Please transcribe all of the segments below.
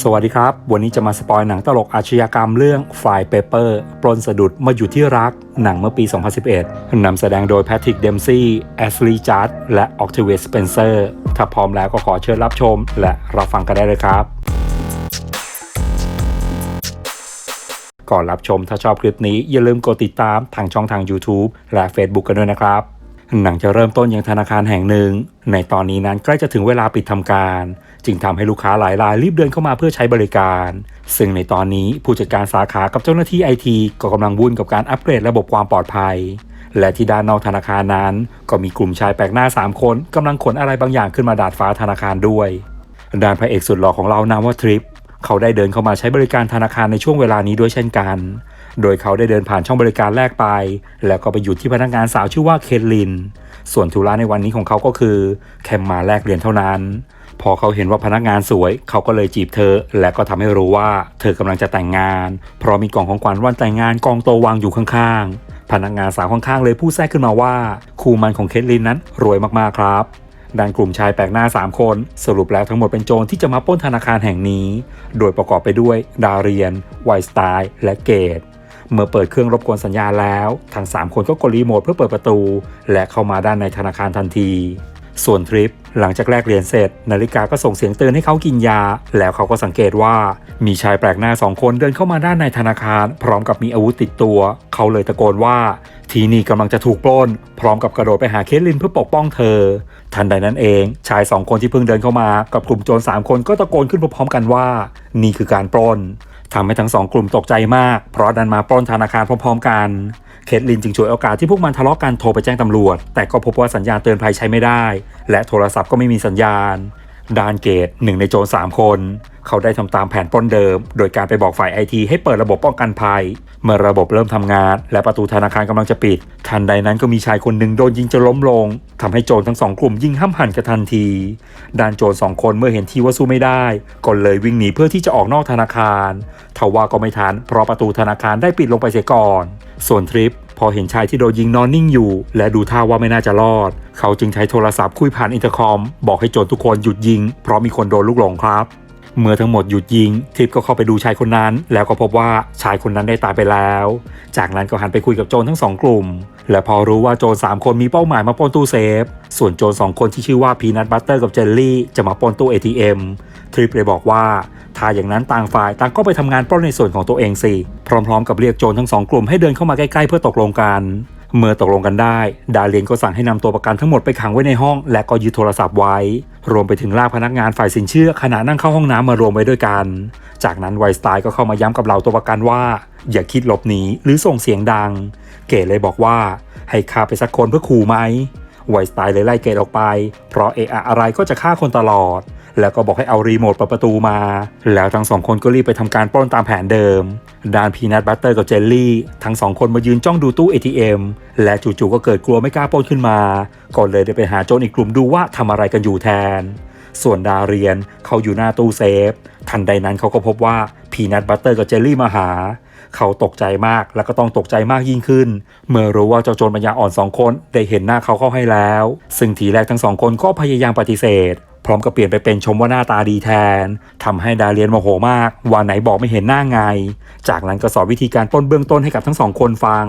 สวัสดีครับ วันนี้จะมาสปอยหนังตลกอาชญากรรมเรื่อง Fly Paper ปลนสะดุดมาอยู่ที่รัก หนังเมื่อปี 2011 นำแสดงโดยแพทริกเดมซี่แอชลีย์จัดและออกเทเวสสเปนเซอร์ ถ้าพร้อมแล้วก็ขอเชิญรับชม และรับฟังกันได้เลยครับก่อนรับชมถ้าชอบคลิปนี้อย่าลืมกดติดตามทางช่องทาง YouTube และ Facebook กันด้วยนะครับ หนังจะเริ่มต้นยังธนาคารแห่งหนึ่ง ในตอนนี้นั้นใกล้จะถึงเวลาปิดทำการ จึงทำให้ลูกค้าหลายรายรีบเดินเข้ามาเพื่อใช้บริการ ซึ่งในตอนนี้ผู้จัดการสาขากับเจ้าหน้าที่ไอทีก็กำลังวุ่นกับการอัปเกรดระบบความปลอดภัย และที่ด้านนอกธนาคารนั้น ก็มีกลุ่มชายแปลกหน้า 3 คนกำลังขนอะไรบางอย่างขึ้นมาดาดฟ้าธนาคารด้วย ด้านพระเอกสุดหล่อของเรานามว่าทริปเขาได้เดินเข้ามาใช้บริการธนาคารในช่วงเวลานี้ด้วยเช่นกัน โดยเขาได้เดินผ่านช่องบริการแรกไป แล้วก็ไปหยุดที่พนักงานสาวชื่อว่าเคนลิน ส่วนธุระในวันนี้ของเขาก็คือแค่มาแลกเหรียญเท่านั้น พอเขาเห็นว่าพนักงานสวย เขาก็เลยจีบเธอ และก็ทำให้รู้ว่าเธอกำลังจะแต่งงาน เพราะมีกล่องของขวัญวันแต่งงานกองโตวางอยู่ข้างๆ พนักงานสาวข้างๆ เลยพูดแทรกขึ้นมาว่า คู่มันของเคทลินนั้นรวยมากๆครับด้านกลุ่มชายแปลกหน้า 3 คน สรุปแล้วทั้งหมดเป็นโจรที่จะมาปล้นธนาคารแห่งนี้ โดยประกอบไปด้วย ดาเรียน ไวสไตล์ และเกต เมื่อเปิดเครื่องรบกวนสัญญาณแล้ว ทั้ง 3 คนก็กดรีโมทเพื่อเปิดประตู และเข้ามาด้านในธนาคารทันที ส่วนทริป หลังจากแลกเหรียญเสร็จ นาฬิกาก็ส่งเสียงเตือนให้เขากินยา แล้วเขาก็สังเกตว่ามีชายแปลกหน้าสองคนเดินเข้ามาด้านในธนาคาร พร้อมกับมีอาวุธติดตัว เขาเลยตะโกนว่า ทีนี่กำลังจะถูกปล้น พร้อมกับกระโดดไปหาเคทลินเพื่อปกป้องเธอ ทันใดนั้นเอง ชายสองคนที่เพิ่งเดินเข้ามากับกลุ่มโจรสามคนก็ตะโกนขึ้นพร้อมๆกันว่า นี่คือการปล้นทำให้ทั้งสองกลุ่มตกใจมาก เพราะดันมาปล้นธนาคารพร้อมๆกัน เคทลินจึงช่วยโอกาสที่พวกมันทะเลาะกันโทรไปแจ้งตำรวจ แต่ก็พบว่าสัญญาณเตือนภัยใช้ไม่ได้ และโทรศัพท์ก็ไม่มีสัญญาณ ดานเกตหนึ่งในโจร3คน เขาได้ทำตามแผนปล้นเดิม โดยการไปบอกฝ่ายไอทีให้เปิดระบบป้องกันภัย เมื่อระบบเริ่มทำงาน และประตูธนาคารกำลังจะปิด ทันใดนั้นก็มีชายคนหนึ่งโดนยิงจนล้มลงทำให้โจรทั้งสองกลุ่มยิงห้ำหั่นกันทันที ดานโจรสองคนเมื่อเห็นทีว่าสู้ไม่ได้ก็เลยวิ่งหนีเพื่อที่จะออกนอกธนาคารทว่าก็ไม่ทันเพราะประตูธนาคารได้ปิดลงไปเสียก่อน ส่วนทริปพอเห็นชายที่โดนยิงนอนนิ่งอยู่ และดูท่าว่าไม่น่าจะรอด เขาจึงใช้โทรศัพท์คุยผ่านอินเตอร์คอม บอกให้โจรทุกคนหยุดยิง เพราะมีคนโดนลูกหลงครับ เมื่อทั้งหมดหยุดยิงทริปก็เข้าไปดูชายคนนั้น แล้วก็พบว่าชายคนนั้นได้ตายไปแล้ว จากนั้นก็หันไปคุยกับโจรทั้งสองกลุ่ม และพอรู้ว่าโจรสามคนมีเป้าหมายมาปล้นตู้เซฟ ส่วนโจรสองคนที่ชื่อว่าพีนัทบัตเตอร์กับเจลลี่จะมาปล้นตู้ ATM ทริปเลยบอกว่าถ้าอย่างนั้นต่างฝ่ายต่างก็ไปทำงานปล้นในส่วนของตัวเองสิ พร้อมๆ กับเรียกโจรทั้งสองกลุ่มให้เดินเข้ามาใกล้ๆเพื่อตกลงกันเมื่อตกลงกันได้ ดาเลียนก็สั่งให้นำตัวประกันทั้งหมดไปขังไว้ในห้อง และก็ยึดโทรศัพท์ไว้ รวมไปถึงลากพนักงานฝ่ายสินเชื่อขณะนั่งเข้าห้องน้ำมารวมไว้ด้วยกัน จากนั้นไวสไตล์ก็เข้ามาย้ำกับเราตัวประกันว่า อย่าคิดหลบหนีหรือส่งเสียงดัง เก๋เลยบอกว่า ให้ฆ่าไปสักคนเพื่อขู่ไหมไวสไตล์เลยไล่เกตออกไป เพราะเอะอะอะไรก็จะฆ่าคนตลอด แล้วก็บอกให้เอารีโมทเปิดประตูมา แล้วทั้งสองคนก็รีบไปทำการปล้นตามแผนเดิมดานพีนัทบัตเตอร์กับเจลลี่ ทั้งสองคนมายืนจ้องดูตู้ ATM และจู่ๆก็เกิดกลัวไม่กล้าปล้นขึ้นมาก่อนเลยได้ไปหาโจรอีกกลุ่มดูว่าทำอะไรกันอยู่แทน ส่วนดาเรียนเขาอยู่หน้าตู้เซฟ ทันใดนั้นเขาก็พบว่าพีนัทบัตเตอร์กับเจลลี่มาหา เขาตกใจมากแล้วก็ต้องตกใจมากยิ่งขึ้น เมื่อรู้ว่าเจ้าโจรปัญญาอ่อนสองคนได้เห็นหน้าเขาเข้าให้แล้ว ซึ่งทีแรกทั้งสองคนก็พยายามปฏิเสธ พร้อมกับเปลี่ยนไปเป็นชมว่าหน้าตาดีแทนทำให้ดาเรียนโมโหมากว่าไหนบอกไม่เห็นหน้าไง จากนั้นก็สอนวิธีการป้นเบื้องต้นให้กับทั้งสองคนฟัง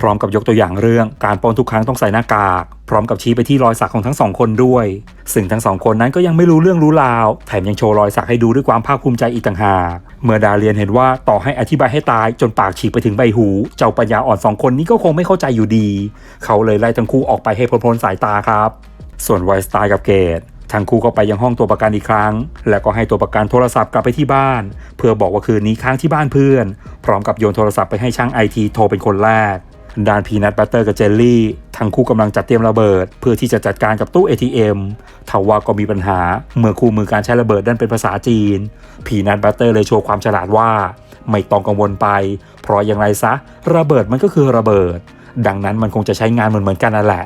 พร้อมกับยกตัวอย่างเรื่องการป้นทุกครั้งต้องใส่หน้ากาก พร้อมกับชี้ไปที่รอยสักของทั้งสองคนด้วย ซึ่งทั้งสองคนนั้นก็ยังไม่รู้เรื่องรู้ราว แถมยังโชว์รอยสักให้ดูด้วยความภาคภูมิใจอีกต่างหาก เมื่อดาเรียนเห็นว่าต่อให้อธิบายให้ตายจนปากฉีกไปถึงใบหู เจ้าปัญญาอ่อนสองคนนี้ก็คงไม่เข้าใจอยู่ดี เขาเลยไล่ทั้งคู่ออกไปให้พ้นๆสายตาครับ ส่วนไวสไตล์กับเกต ทั้งคู่ก็ไปยังห้องตัวประกันอีกครั้ง แล้วก็ให้ตัวประกันโทรศัพท์กลับไปที่บ้าน เพื่อบอกว่าคืนนี้ค้างที่บ้านเพื่อน พร้อมกับโยนโทรศัพท์ไปให้ช่างไอทีโทรเป็นคนแรกด้านพีนัทบัตเตอร์กับเจลลี่ทั้งคู่กำลังจัดเตรียมระเบิด เพื่อที่จะจัดการกับตู้ ATM ทว่าก็มีปัญหาเมื่อคู่มือการใช้ระเบิดดันเป็นภาษาจีน พีนัทบัตเตอร์เลยโชว์ความฉลาดว่า ไม่ต้องกังวลไป เพราะอย่างไรซะ ระเบิดมันก็คือระเบิด ดังนั้นมันคงจะใช้งานเหมือนเหมือนกันนั่นแหละ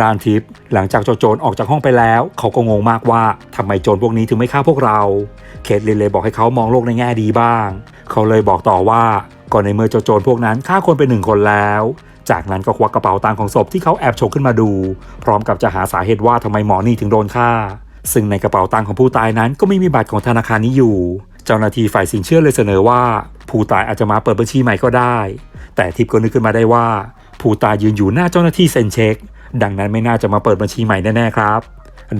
ด้านทิปหลังจากเจ้าโจรออกจากห้องไปแล้ว เขาก็งงมากว่าทำไมโจรพวกนี้ถึงไม่ฆ่าพวกเรา เคทลินเลยบอกให้เขามองโลกในแง่ดีบ้าง เขาเลยบอกต่อว่าก่อนในเมื่อเจ้าโจรพวกนั้นฆ่าคนไปหนึ่งคนแล้ว จากนั้นก็ควักกระเป๋าตังค์ของศพที่เขาแอบฉกขึ้นมาดู พร้อมกับจะหาสาเหตุว่าทำไมหมอนี่ถึงโดนฆ่า ซึ่งในกระเป๋าตังค์ของผู้ตายนั้นก็ไม่มีบัตรของธนาคารนี้อยู่ เจ้าหน้าที่ฝ่ายสินเชื่อเลยเสนอว่า ผู้ตายอาจจะมาเปิดบัญชีใหม่ก็ได้ แต่ทิพย์ก็นึกขึ้นมาได้ว่า ผู้ตายยืนอยู่หน้าเจ้าหน้าที่เซ็นเช็ค ดังนั้นไม่น่าจะมาเปิดบัญชีใหม่แน่ๆครับ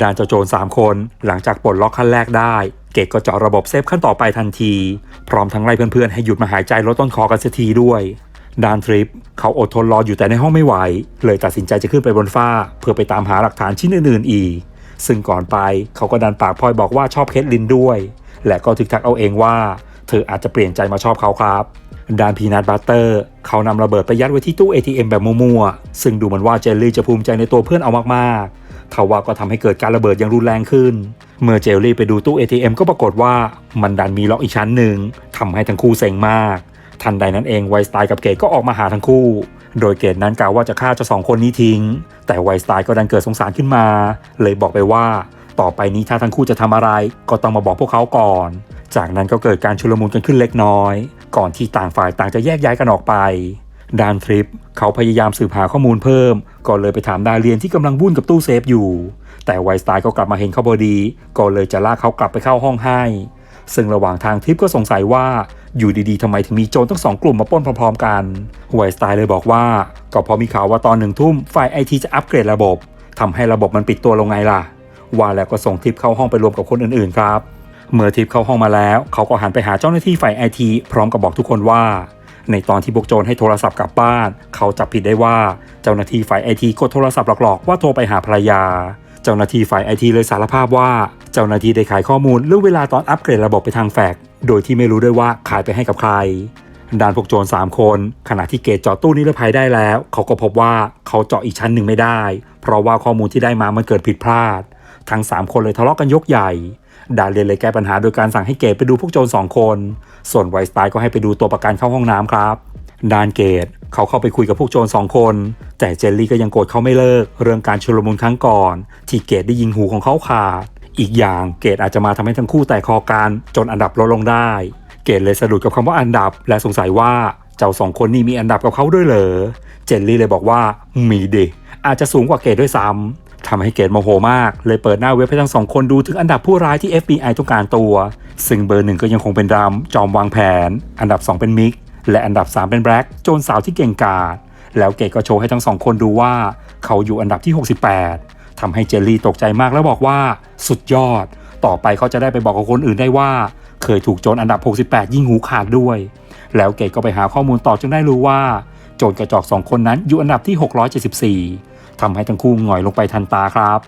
ด่านเจ้าโจร3 คน หลังจากปลดล็อกขั้นแรกได้ เกตก็เจาะระบบเซฟขั้นต่อไปทันที พร้อมทั้งไล่เพื่อนๆ ให้หยุดมาหายใจลดต้นคอกันเสียทีด้วยดานทริป เขาอดทนรออยู่แต่ในห้องไม่ไหว เลยตัดสินใจจะขึ้นไปบนฟ้า เพื่อไปตามหาหลักฐานชิ้นอื่นๆอีก ซึ่งก่อนไปเขาก็ดันปากพลอยบอกว่าชอบเคทลินด้วย และก็ทึกทักเอาเองว่า เธออาจจะเปลี่ยนใจมาชอบเขาครับ ดานพีนัทบัตเตอร์เขานำระเบิดไปยัดไว้ที่ตู้ ATM แบบมั่วๆ ซึ่งดูเหมือนว่าเจลลี่จะภูมิใจในตัวเพื่อนเอามากๆทว่าก็ทำให้เกิดการระเบิดอย่างรุนแรงขึ้น เมื่อเจลลี่ไปดูตู้ ATM ก็ปรากฏว่ามันดันมีล็อกอีกชั้นหนึ่งทำให้ทั้งคู่เซ็งมาก ทันใดนั้นเองไวสไตล์กับเกตก็ออกมาหาทั้งคู่ โดยเกตนั้นกล่าวว่าจะฆ่าเจ้าสองคนนี้ทิ้ง แต่ไวสไตล์ก็ดันเกิดสงสารขึ้นมา เลยบอกไปว่า ต่อไปนี้ถ้าทั้งคู่จะทำอะไร ก็ต้องมาบอกพวกเขาก่อน จากนั้นก็เกิดการชุลมุนกันขึ้นเล็กน้อย ก่อนที่ต่างฝ่ายต่างจะแยกย้ายกันออกไปดานทริปเขาพยายามสืบหาข้อมูลเพิ่มก็เลยไปถามดาเรียนที่กำลังวุ่นกับตู้เซฟอยู่ แต่ไวสไตล์ก็กลับมาเห็นเขาพอดีก็เลยจะลากเขากลับไปเข้าห้องให้ ซึ่งระหว่างทางทริปก็สงสัยว่าอยู่ดีๆทำไมถึงมีโจรทั้งสองกลุ่มมาป้นพร้อมๆกันไวสไตล์เลยบอกว่า ก็พราะมีข่าวว่าตอนหนึ่งทุ่มฝ่ายไอทีจะอัปเกรดระบบทำให้ระบบมันปิดตัวลงไงล่ะ ว่าแล้วก็ส่งทริปเข้าห้องไปรวมกับคนอื่นๆครับ เมื่อทิปเข้าห้องมาแล้ว เขาก็หันไปหาเจ้าหน้าที่ฝ่ายไอทีพร้อมกับบอกทุกคนว่า ในตอนที่พวกโจรให้โทรศัพท์กลับบ้าน เขาจับผิดได้ว่าเจ้าหน้าที่ฝ่ายไอทีกดโทรศัพท์หลอกๆว่าโทรไปหาภรรยา เจ้าหน้าที่ฝ่ายไอทีเลยสารภาพว่า เจ้าหน้าที่ได้ขายข้อมูลเรื่องเวลาตอนอัปเกรดระบบไปทางแฟกโดยที่ไม่รู้ด้วยว่าขายไปให้กับใครด่านพวกโจร3 คน ขณะที่เกตเจาะตู้นิรภัยได้แล้ว เขาก็พบว่าเขาเจาะอีกชั้นหนึ่งไม่ได้ เพราะว่าข้อมูลที่ได้มามันเกิดผิดพลาด ทั้ง 3 คนเลยทะเลาะกันยกใหญ่ ดาเรียนเลยแก้ปัญหาโดยการสั่งให้เกตไปดูพวกโจรสองคน ส่วนไวสไตล์ก็ให้ไปดูตัวประกันเข้าห้องน้ำครับดานเกตเขาเข้าไปคุยกับพวกโจรสองคน แต่เจลลี่ก็ยังโกรธเขาไม่เลิก เรื่องการชุลมุนครั้งก่อน ที่เกตได้ยิงหูของเขาขาด อีกอย่างเกตอาจจะมาทำให้ทั้งคู่แตกคอกันจนอันดับลดลงได้ เกตเลยสะดุดกับคำว่าอันดับ และสงสัยว่าเจ้าสองคนนี้มีอันดับกับเขาด้วยเหรอ เจลลี่เลยบอกว่ามีดิอาจจะสูงกว่าเกตด้วยซ้ำ ทำให้เกตโมโหมาก เลยเปิดหน้าเว็บให้ทั้งสองคนดูถึงอันดับผู้ร้ายที่ FBI ต้องการตัว ซึ่งเบอร์หนึ่งก็ยังคงเป็นดัมจอมวางแผน อันดับ 2 เป็นมิก และอันดับ 3 เป็นแบล็กโจรสาวที่เก่งกาจแล้วเกตก็โชว์ให้ทั้งสองคนดูว่า เขาอยู่อันดับที่ 68ทำให้เจลลี่ตกใจมากแล้วบอกว่า สุดยอด ต่อไปเขาจะได้ไปบอกกับคนอื่นได้ว่า เคยถูกโจรอันดับ 68 ยิ่งหูขาดด้วย แล้วเกตก็ไปหาข้อมูลต่อจนได้รู้ว่า โจรกระจอกสองคนนั้นอยู่อันดับที่ 674 ทำให้ทั้งคู่หงอยลงไปทันตาครับ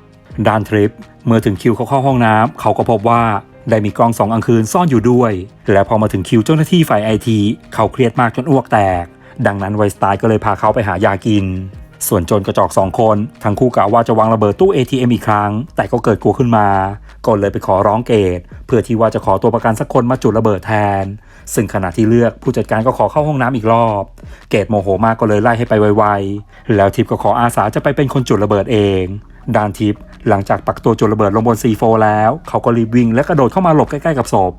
ด้านทริปเมื่อถึงคิวเขาเข้าห้องน้ำเขาก็พบว่าได้มีกล้องสองอังคืนซ่อนอยู่ด้วย และพอมาถึงคิวเจ้าหน้าที่ฝ่ายไอทีเขาเครียดมากจนอ้วกแตก ดังนั้นไวสไตล์ก็เลยพาเขาไปหายากิน ส่วนโจรกระจอกสองคนทั้งคู่กล่าวว่าจะวางระเบิดตู้ ATM อีกครั้ง แต่ก็เกิดกลัวขึ้นมา ก็เลยไปขอร้องเกต เพื่อที่ว่าจะขอตัวประกันสักคนมาจุดระเบิดแทน ซึ่งขณะที่เลือกผู้จัดการก็ขอเข้าห้องน้ำอีกรอบ เกตโมโหมากก็เลยไล่ให้ไปไวๆ แล้วทิปก็ขออาสาจะไปเป็นคนจุดระเบิดเองดานทิปหลังจากปักตัวจุดระเบิดลงบน C4 แล้ว เขาก็รีบวิ่งและกระโดดเข้ามาหลบใกล้ๆกับศพ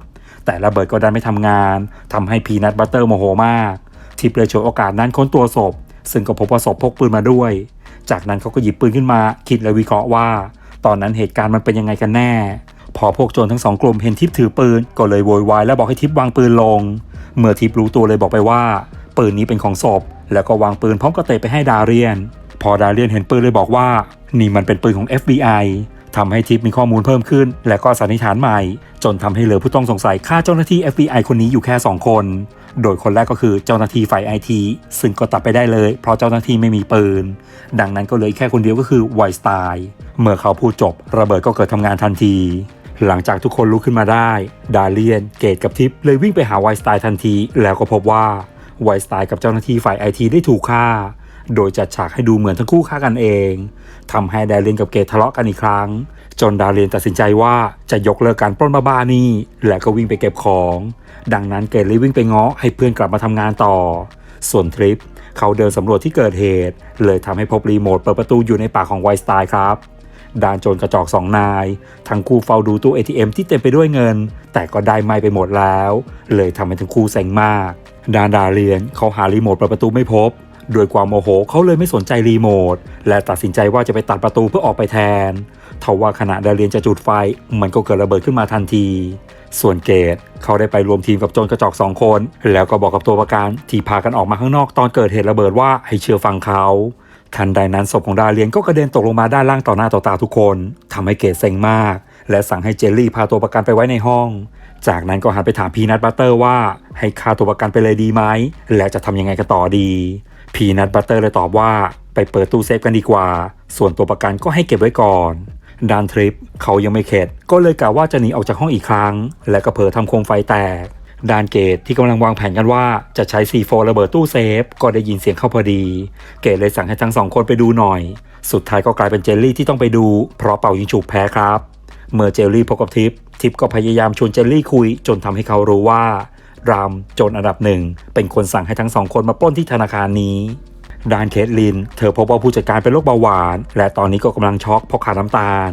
แต่ระเบิดก็ดันไม่ทำงานทำให้พีนัทบัตเตอร์โมโหมาก ทิปเลยฉวยโอกาสนั้นค้นตัวศพ ซึ่งก็พบว่าศพพกปืนมาด้วย จากนั้นเขาก็หยิบปืนขึ้นมา คิดและวิเคราะห์ว่า ตอนนั้นเหตุการณ์มันเป็นยังไงกันแน่ พอพวกโจรทั้งสองกลุ่มเห็นทิปถือปืนก็เลยโวยวายและบอกให้ทิปวางปืนลง เมื่อทิปรู้ตัวเลยบอกไปว่า ปืนนี้เป็นของศพ แล้วก็วางปืนพร้อมกระเตะไปให้ดาเรียน พอดาเรียนเห็นปืนเลยบอกว่า นี่มันเป็นปืนของ FBI ทำให้ทิปมีข้อมูลเพิ่มขึ้น และก็สันนิษฐานใหม่ จนทำให้เหลือผู้ต้องสงสัยฆ่าเจ้าหน้าที่ FBI คนนี้อยู่แค่ 2 คน โดยคนแรกก็คือเจ้าหน้าที่ฝ่ายไอทีซึ่งก็ตัดไปได้เลย เพราะเจ้าหน้าที่ไม่มีปืน ดังนั้นก็เลือแค่คนเดียวก็คือไวสไตล์เมื่อเขาพูดจบ ระเบิดก็เกิดทำงานทันที หลังจากทุกคนลุกขึ้นมาได้ ดาเลียน เกตกับทิปเลยวิ่งไปหาไวสไตล์ทันที แล้วก็พบว่าไวสไตล์กับเจ้าหน้าที่ฝ่ายไอทีได้ถูกฆ่า โดยจัดฉากให้ดูเหมือนทั้งคู่ฆ่ากันเองทำให้ดาเลียนกับเกตทะเลาะกันอีกครั้ง จนดาเลียนตัดสินใจว่าจะยกเลิกการปล้นบ้าๆนี่ และก็วิ่งไปเก็บของ ดังนั้นเกตเลยวิ่งไปง้อให้เพื่อนกลับมาทำงานต่อ ส่วนทริปเขาเดินสำรวจที่เกิดเหตุ เลยทำให้พบรีโมทเปิดประตูอยู่ในปากของไวสไตล์ครับ ด่านโจรกระจอกสองนาย ทั้งคู่เฝ้าดูตู้ ATM ที่เต็มไปด้วยเงิน แต่ก็ได้ไม่ไปหมดแล้ว เลยทำให้ทั้งคู่เซ็งมาก ดานดาเรียนเขาหารีโมทเปิดประตูไม่พบด้วยความโมโหเขาเลยไม่สนใจรีโมท และตัดสินใจว่าจะไปตัดประตูเพื่อออกไปแทนทว่าขณะดาเรียนจะจุดไฟ มันก็เกิดระเบิดขึ้นมาทันที ส่วนเกตเขาได้ไปรวมทีมกับโจรกระจอกสองคน แล้วก็บอกกับตัวประกันที่พากันออกมาข้างนอกตอนเกิดเหตุระเบิดว่าให้เชื่อฟังเขา ทันใดนั้นศพของดาเลียนก็กระเด็นตกลงมาด้านล่างต่อหน้าต่อตาทุกคนทำให้เกตเซ็งมาก และสั่งให้เจลลี่พาตัวประกันไปไว้ในห้อง จากนั้นก็หันไปถามพีนัทบัตเตอร์ว่าให้ฆ่าตัวประกันไปเลยดีไหม และจะทำยังไงกันต่อดี พีนัทบัตเตอร์เลยตอบว่าไปเปิดตู้เซฟกันดีกว่า ส่วนตัวประกันก็ให้เก็บไว้ก่อนดานทริปเขายังไม่เข็ด ก็เลยกล่าวว่าจะหนีออกจากห้องอีกครั้ง และก็เผลอทำโคมไฟแตก ดานเกตที่กำลังวางแผนกันว่าจะใช้ C4 ระเบิดตู้เซฟ ก็ได้ยินเสียงเข้าพอดี เกตเลยสั่งให้ทั้งสองคนไปดูหน่อย สุดท้ายก็กลายเป็นเจลลี่ที่ต้องไปดู เพราะเป่ายิงฉุบแพ้ครับ เมื่อเจลลี่พบกับทิป ทิปก็พยายามชวนเจลลี่คุย จนทำให้เขารู้ว่ารามโจนอันดับหนึ่งเป็นคนสั่งให้ทั้งสองคนมาปล้นที่ธนาคารนี้ดานเคทลิน เธอพบว่าผู้จัดการเป็นโรคเบาหวาน และตอนนี้ก็กำลังช็อกเพราะขาดน้ำตาล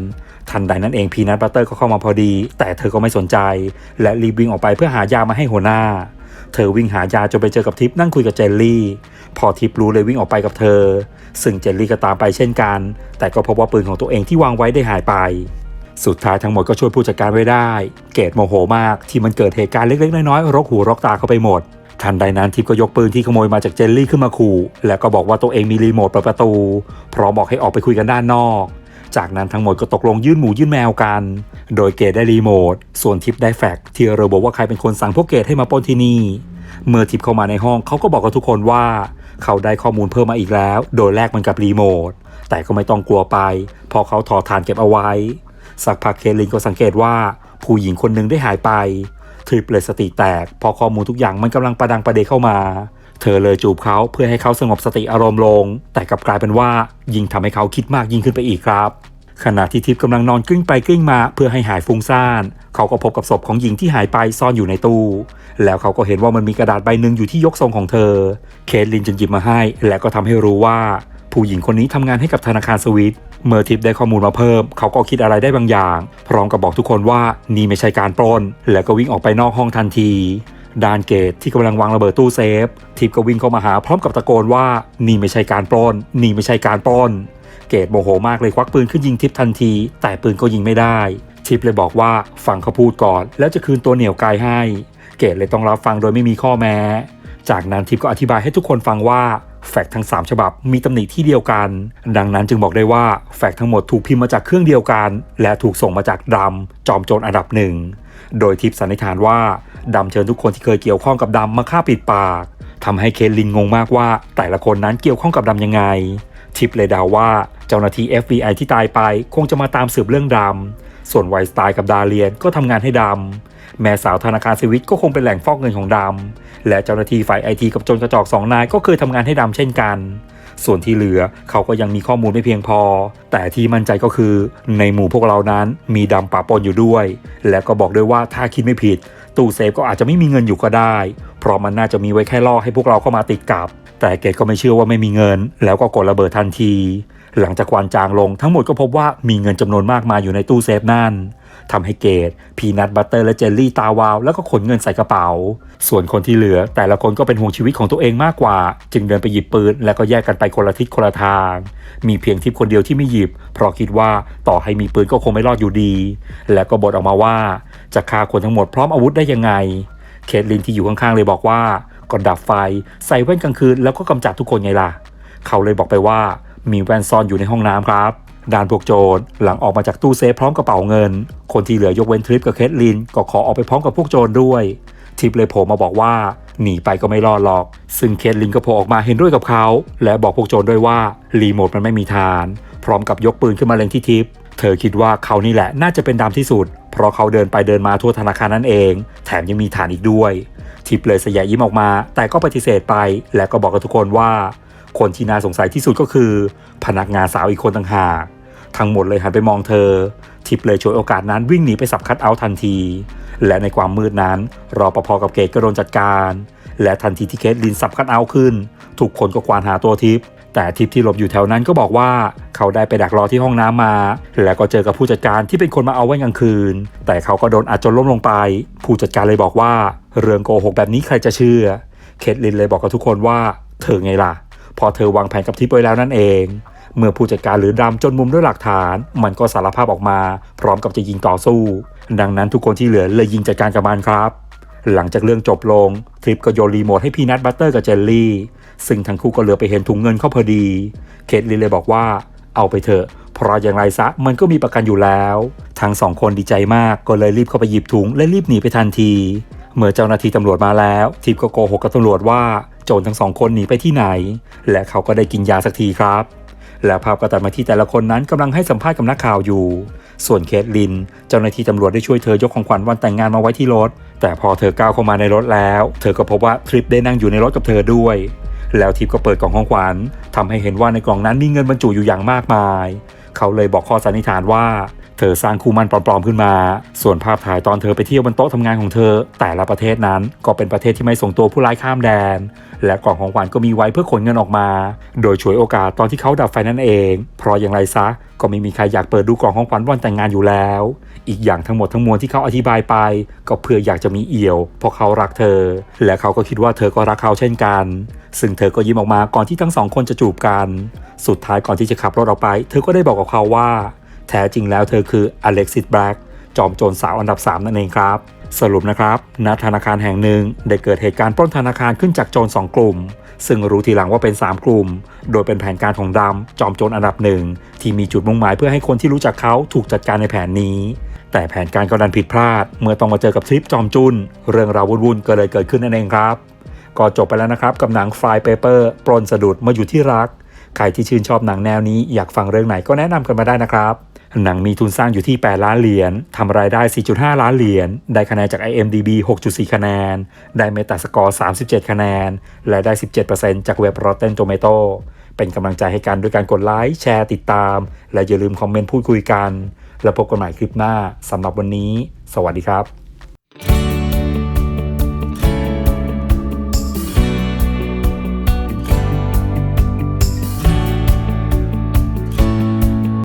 ทันใดนั้นเองพีนัทบัตเตอร์ก็เข้ามาพอดี แต่เธอก็ไม่สนใจ และรีบวิ่งออกไปเพื่อหายามาให้หัวหน้า เธอวิ่งหายาจนไปเจอกับทิปนั่งคุยกับเจลลี่ พอทิปรู้เลยวิ่งออกไปกับเธอ ซึ่งเจลลี่ก็ตามไปเช่นกัน แต่ก็พบว่าปืนของตัวเองที่วางไว้ได้หายไป สุดท้ายทั้งหมดก็ช่วยผู้จัดการไว้ได้ เกตโมโหมากที่มันเกิดเหตุการณ์เล็กๆน้อยๆรกหูรกตาเข้าไปหมดทันใดนั้นทิปก็ยกปืนที่ขโมยมาจากเจลลี่ขึ้นมาขู่ แล้วก็บอกว่าตัวเองมีรีโมทเปิดประตู พร้อมบอกให้ออกไปคุยกันด้านนอก จากนั้นทั้งหมดก็ตกลงยื่นหมูยื่นแมวกัน โดยเกตได้รีโมท ส่วนทิปได้แฟกที่ระบุว่าใครเป็นคนสั่งพวกเกตให้มาปนที่นี่ เมื่อทิปเข้ามาในห้องเขาก็บอกกับทุกคนว่า เขาได้ข้อมูลเพิ่มมาอีกแล้ว โดยแลกมันกับรีโมท แต่ก็ไม่ต้องกลัวไป พอเขาถอดฐานเก็บเอาไว้ สักพักเคลินก็สังเกตว่า ผู้หญิงคนหนึ่งได้หายไปทริปเลยสติแตก พอข้อมูลทุกอย่างมันกำลังประดังประเดเข้ามา เธอเลยจูบเขาเพื่อให้เขาสงบสติอารมณ์ลง แต่กลับกลายเป็นว่ายิ่งทำให้เขาคิดมากยิ่งขึ้นไปอีกครับขณะที่ทิพย์กำลังนอนกลิ้งไปกลิ้งมาเพื่อให้หายฟุ้งซ่าน เขาก็พบกับศพของหญิงที่หายไปซ่อนอยู่ในตู้ แล้วเขาก็เห็นว่ามันมีกระดาษใบหนึ่งอยู่ที่ยกทรงของเธอ เคทลินจึงหยิบมาให้ และก็ทำให้รู้ว่า ผู้หญิงคนนี้ทำงานให้กับธนาคารสวิต เมื่อทิปได้ข้อมูลมาเพิ่ม เขาก็คิดอะไรได้บางอย่าง พร้อมกับบอกทุกคนว่านี่ไม่ใช่การปล้น แล้วก็วิ่งออกไปนอกห้องทันที ดานเกตที่กำลังวางระเบิดตู้เซฟ ทิปก็วิ่งเข้ามาหาพร้อมกับตะโกนว่านี่ไม่ใช่การปล้น นี่ไม่ใช่การปล้น เกตโมโหมากเลยควักปืนขึ้นยิงทิปทันที แต่ปืนก็ยิงไม่ได้ ทิปเลยบอกว่าฟังเขาพูดก่อน แล้วจะคืนตัวเหนี่ยวไกลให้ เกตเลยต้องรับฟังโดยไม่มีข้อแม้ จากนั้นทิปก็อธิบายให้ทุกคนฟังว่าแฟกต์ทั้ง 3 ฉบับมีตำหนิที่เดียวกัน ดังนั้นจึงบอกได้ว่าแฟกต์ทั้งหมดถูกพิมพ์มาจากเครื่องเดียวกัน และถูกส่งมาจากดำจอมโจรอันดับหนึ่ง โดยทิปสันนิษฐานว่าดำเชิญทุกคนที่เคยเกี่ยวข้องกับดำมาฆ่าปิดปากทำให้เคทลินงงมากว่า แต่ละคนนั้นเกี่ยวข้องกับดำยังไง ทิปเลยเดาว่าเจ้าหน้าที่ FBI ที่ตายไปคงจะมาตามสืบเรื่องดำส่วนไวสไตล์กับดาเลียนก็ทำงานให้ดำแม่สาวธนาคารสวิตก็คงเป็นแหล่งฟอกเงินของดำและเจ้าหน้าที่ฝ่ายไอทีกับโจรกระจอกสองนายก็เคยทำงานให้ดำเช่นกัน ส่วนที่เหลือเขาก็ยังมีข้อมูลไม่เพียงพอ แต่ที่มั่นใจก็คือในหมู่พวกเรานั้นมีดำปะปนอยู่ด้วย และก็บอกด้วยว่าถ้าคิดไม่ผิด ตู้เซฟก็อาจจะไม่มีเงินอยู่ก็ได้ เพราะมันน่าจะมีไว้แค่ล่อให้พวกเราเข้ามาติดกับ แต่เกตก็ไม่เชื่อว่าไม่มีเงิน แล้วก็กดระเบิดทันที หลังจากควันจางลงทั้งหมดก็พบว่ามีเงินจำนวนมากมายอยู่ในตู้เซฟนั่น ทำให้เกตพีนัทบัตเตอร์และเจลลี่ตาวาว แล้วก็ขนเงินใส่กระเป๋า ส่วนคนที่เหลือ แต่ละคนก็เป็นห่วงชีวิตของตัวเองมากกว่า จึงเดินไปหยิบปืน แล้วก็แยกกันไปคนละทิศคนละทาง มีเพียงทิพย์คนเดียวที่ไม่หยิบ เพราะคิดว่าต่อให้มีปืนก็คงไม่รอดอยู่ดี และก็บทออกมาว่าจะฆ่าคนทั้งหมดพร้อมอาวุธได้ยังไง เคทลินที่อยู่ข้างๆเลยบอกว่าก่อนดับไฟใส่แว่นกลางคืนแล้วก็กำจัดทุกคนไงล่ะ เขาเลยบอกไปว่ามีแว่นซ่อนอยู่ในห้องน้ำครับ ด่านพวกโจรหลังออกมาจากตู้เซฟพร้อมกระเป๋าเงิน คนที่เหลือยกเว้นทริปกับเคทลินก็ขอออกไปพร้อมกับพวกโจรด้วยทิปเลยโผล่มาบอกว่าหนีไปก็ไม่รอดหรอก ซึ่งเคทลินก็โผล่ออกมาเห็นด้วยกับเขา และบอกพวกโจรด้วยว่ารีโมทมันไม่มีทาน พร้อมกับยกปืนขึ้นมาเล็งที่ทิป เธอคิดว่าเขานี่แหละน่าจะเป็นดำที่สุด เพราะเขาเดินไปเดินมาทั่วธนาคารนั่นเอง แถมยังมีฐานอีกด้วย ทิปเลยสยายยิ้มออกมา แต่ก็ปฏิเสธไป และก็บอกกับทุกคนว่า คนที่น่าสงสัยที่สุดก็คือ พนักงานสาวอีกคนต่างหาก ทั้งหมดเลยหันไปมองเธอ ทิปเลยฉวยโอกาสนั้นวิ่งหนีไปสับคัดเอาท์ทันที และในความมืดนั้น รอปภกับเกตก็โดนจัดการ และทันทีที่เคทลินสับคัดเอาท์ขึ้นทุกคนก็ควานหาตัวทิปแต่ทิปที่หลบอยู่แถวนั้นก็บอกว่าเขาได้ไปดักรอที่ห้องน้ำมา แล้วก็เจอกับผู้จัดการที่เป็นคนมาเอาไว้กลางคืน แต่เขาก็โดนอัดจนล้มลงไป ผู้จัดการเลยบอกว่า เรื่องโกหกแบบนี้ใครจะเชื่อ เคทลินเลยบอกกับทุกคนว่า เธอไงล่ะ พอเธอวางแผนกับทิปไว้แล้วนั่นเอง เมื่อผู้จัดการหรือดำจนมุมด้วยหลักฐาน มันก็สารภาพออกมา พร้อมกับจะยิงต่อสู้ ดังนั้นทุกคนที่เหลือเลยยิงจัดการกับมันครับ หลังจากเรื่องจบลงทริปก็โยนรีโมทให้พีนัทบัตเตอร์กับเจลลี่ ซึ่งทั้งคู่ก็เหลือไปเห็นถุงเงินเข้าพอดี เคทลินเลยบอกว่า เอาไปเถอะเพราะอย่างไรซะมันก็มีประกันอยู่แล้ว ทั้งสองคนดีใจมากก็เลยรีบเข้าไปหยิบถุงและรีบหนีไปทันที เมื่อเจ้าหน้าที่ตำรวจมาแล้วทิปก็โกหกกับตำรวจว่าโจรทั้งสองคนหนีไปที่ไหน และเขาก็ได้กินยาสักทีครับ และภาพก็ตัดมาที่แต่ละคนนั้นกำลังให้สัมภาษณ์กับนักข่าวอยู่ ส่วนเคทลิน เจ้าหน้าที่ตำรวจได้ช่วยเธอยกของขวัญวันแต่งงานมาไว้ที่รถ แต่พอเธอก้าวเข้ามาในรถแล้ว เธอก็พบว่าทริปได้นั่งอยู่ในรถกับเธอด้วย แล้วทิปก็เปิดกล่องของขวัญทำให้เห็นว่าในกล่องนั้นมีเงินบรรจุอยู่อย่างมากมาย เขาเลยบอกข้อสันนิษฐานว่า เธอสร้างคู่มั่นปลอมๆขึ้นมา ส่วนภาพถ่ายตอนเธอไปเที่ยวบนโต๊ะทำงานของเธอ แต่ละประเทศนั้นก็เป็นประเทศที่ไม่ส่งตัวผู้ร้ายข้ามแดน และกล่องของขวัญก็มีไว้เพื่อขนเงินออกมา โดยฉวยโอกาสตอนที่เขาดับไฟนั่นเอง เพราะอย่างไรซะก็ไม่มีใครอยากเปิดดูกล่องของขวัญวันแต่งงานอยู่แล้ว อีกอย่างทั้งหมดทั้งมวลที่เขาอธิบายไป ก็เพื่ออยากจะมีเอี่ยว เพราะเขารักเธอ และเขาก็คิดว่าเธอก็รักเขาเช่นกัน ซึ่งเธอก็ยิ้มออกมาก่อนที่ทั้งสองคนจะจูบกัน สุดท้ายก่อนที่จะขับรถออกไป เธอก็ได้บอกกับเขาว่า แท้จริงแล้วเธอคืออเล็กซิสแบล็กจอมโจรสาวอันดับ 3 นั่นเองครับ สรุปนะครับณธนาคารแห่งหนึ่งได้เกิดเหตุการณ์ปล้นธนาคารขึ้นจากโจร 2 กลุ่ม ซึ่งรู้ทีหลังว่าเป็น 3 กลุ่ม โดยเป็นแผนการของดำจอมโจรอันดับหนึ่งที่มีจุดมุ่งหมายเพื่อให้คนที่รู้จักเขาถูกจัดการในแผนนี้ แต่แผนการก็ดันผิดพลาด เมื่อต้องมาเจอกับทริปจอมจุนเรื่องราววุ่นๆก็เลยเกิดขึ้นนั่นเองครับก็จบไปแล้วนะครับกับหนัง Fly Paper ปล้นสะดุดมื่ออยู่ที่รัก ใครที่ชื่นชอบหนังแนวนี้อยากฟังเรื่องไหนก็แนะนำกันมาได้นะครับ หนังมีทุนสร้างอยู่ที่ 8 ล้านเหรียญทำรายได้ 4.5 ล้านเหรียญ ได้คะแนนจาก IMDB 6.4 คะแนน ได้เมตาสกอร์37 คะแนน และได้ 17%จากเว็บ Rotten Tomato เป็นกำลังใจให้กันด้วยการกดไลค์ แชร์ ติดตาม และอย่าลืมคอมเมนต์พูดคุยกัน แล้วพบกันใหม่คลิปหน้าสำหรับวันนี้ สวัสดีครับ